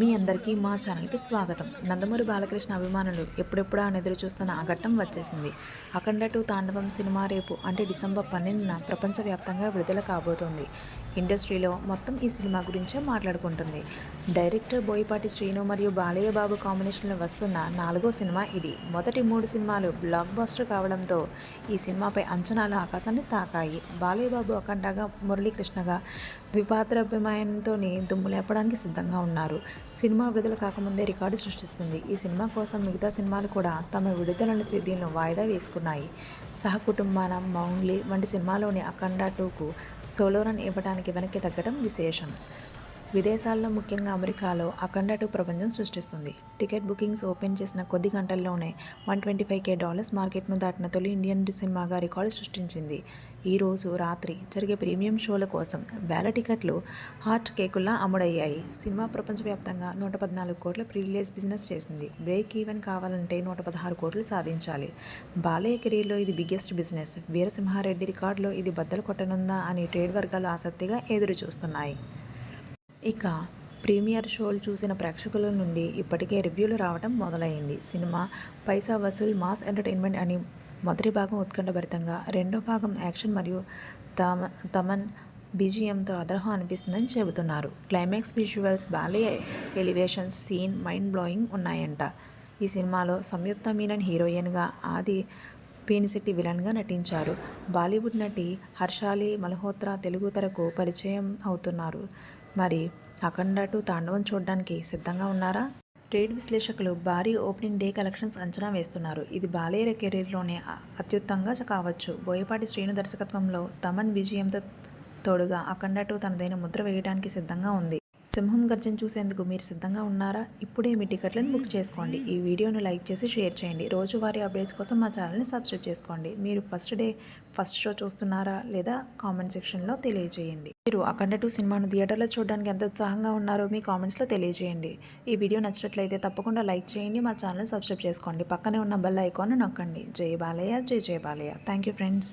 మీ అందరికీ మా ఛానల్కి స్వాగతం. నందమూరి బాలకృష్ణ అభిమానులు ఎప్పుడెప్పుడా ఎదురు చూస్తున్న ఆ ఘట్టం వచ్చేసింది. అఖండ టూ తాండవం సినిమా రేపు అంటే డిసెంబర్ పన్నెండున ప్రపంచవ్యాప్తంగా విడుదల కాబోతోంది. ఇండస్ట్రీలో మొత్తం ఈ సినిమా గురించే మాట్లాడుకుంటుంది. డైరెక్టర్ బోయపాటి శ్రీను మరియు బాలయ్య బాబు కాంబినేషన్లో వస్తున్న నాలుగో సినిమా ఇది. మొదటి మూడు సినిమాలు బ్లాక్ బాస్టర్ కావడంతో ఈ సినిమాపై అంచనాలు ఆకాశాన్ని తాకాయి. బాలయ్య బాబు అఖండగా మురళీకృష్ణగా ద్విపాత్రాభిమానంతో దుమ్ము లేపడానికి సిద్ధంగా ఉన్నారు. సినిమా విడుదల కాకముందే రికార్డు సృష్టిస్తుంది. ఈ సినిమా కోసం మిగతా సినిమాలు కూడా తమ విడుదల తేదీలను వాయిదా వేసుకున్నాయి. సహకుటుంబాన మౌన్లీ వంటి సినిమాలోని అఖండ టూకు సోలో రన్ ఇవ్వడానికి వెనక్కి తగ్గడం విశేషం. విదేశాల్లో ముఖ్యంగా అమెరికాలో అఖండ టూ ప్రపంచం సృష్టిస్తుంది. టికెట్ బుకింగ్స్ ఓపెన్ చేసిన కొద్ది గంటల్లోనే one twenty five K dollars మార్కెట్ను దాటిన తొలి ఇండియన్ సినిమాగా రికార్డు సృష్టించింది. ఈరోజు రాత్రి జరిగే ప్రీమియం షోల కోసం వేల టికెట్లు హాట్ కేకుల్లా అమ్ముడయ్యాయి. సినిమా ప్రపంచవ్యాప్తంగా నూట పద్నాలుగు కోట్ల ప్రీ బిజినెస్ చేసింది. బ్రేక్ ఈవెన్ కావాలంటే నూట పదహారు కోట్లు సాధించాలి. బాలయ్య కెరీర్లో ఇది బిగ్గెస్ట్ బిజినెస్. వీరసింహారెడ్డి రికార్డులో ఇది బద్దలు కొట్టనుందా అని ట్రేడ్ వర్గాలు ఆసక్తిగా ఎదురు చూస్తున్నాయి ఇక ప్రీమియర్ షోలు చూసిన ప్రేక్షకుల నుండి ఇప్పటికే రివ్యూలు రావడం మొదలైంది. సినిమా పైసా వసూల్ మాస్ ఎంటర్టైన్మెంట్ అని మొదటి భాగం ఉత్కంఠభరితంగా రెండో భాగం యాక్షన్ మరియు తమ తమన్ బీజిఎంతో అదర్హం అనిపిస్తుందని చెబుతున్నారు. క్లైమాక్స్ విజువల్స్ బాలే ఎలివేషన్స్ సీన్ మైండ్ బ్లోయింగ్ ఉన్నాయంట. ఈ సినిమాలో సంయుక్త మీనన్ హీరోయిన్గా ఆది పీనిశెట్టి విలన్గా నటించారు. బాలీవుడ్ నటి హర్షాలి మల్హోత్రా తెలుగు తెరకు పరిచయం అవుతున్నారు. మరి అఖండ టు తాండవం చూడడానికి సిద్ధంగా ఉన్నారా? ట్రేడ్ విశ్లేషకులు భారీ ఓపెనింగ్ డే కలెక్షన్స్ అంచనా వేస్తున్నారు. ఇది బాలయ్య కెరీర్లోనే అత్యుత్తంగా కావచ్చు. బోయపాటి శ్రీను దర్శకత్వంలో తమన్ విజయంతో తోడుగా అఖండ టూ తనదైన ముద్ర వేయడానికి సిద్ధంగా ఉంది. సింహం గర్జన చూసేందుకు మీరు సిద్ధంగా ఉన్నారా? ఇప్పుడే మీ టికెట్లను బుక్ చేసుకోండి. ఈ వీడియోను లైక్ చేసి షేర్ చేయండి. రోజువారీ అప్డేట్స్ కోసం మా ఛానల్ని సబ్స్క్రైబ్ చేసుకోండి. మీరు ఫస్ట్ డే ఫస్ట్ షో చూస్తున్నారా లేదా కామెంట్ సెక్షన్లో తెలియజేయండి. మీరు అఖండ టూ సినిమాను థియేటర్లో చూడడానికి ఎంత ఉత్సాహంగా ఉన్నారో మీ కామెంట్స్లో తెలియజేయండి. ఈ వీడియో నచ్చినట్లయితే తప్పకుండా లైక్ చేయండి. మా ఛానల్ సబ్స్క్రైబ్ చేసుకోండి. పక్కనే ఉన్న బెల్ ఐకాన్ నొక్కండి. జై బాలయ్య జై జై బాలయ్య. Thank you friends.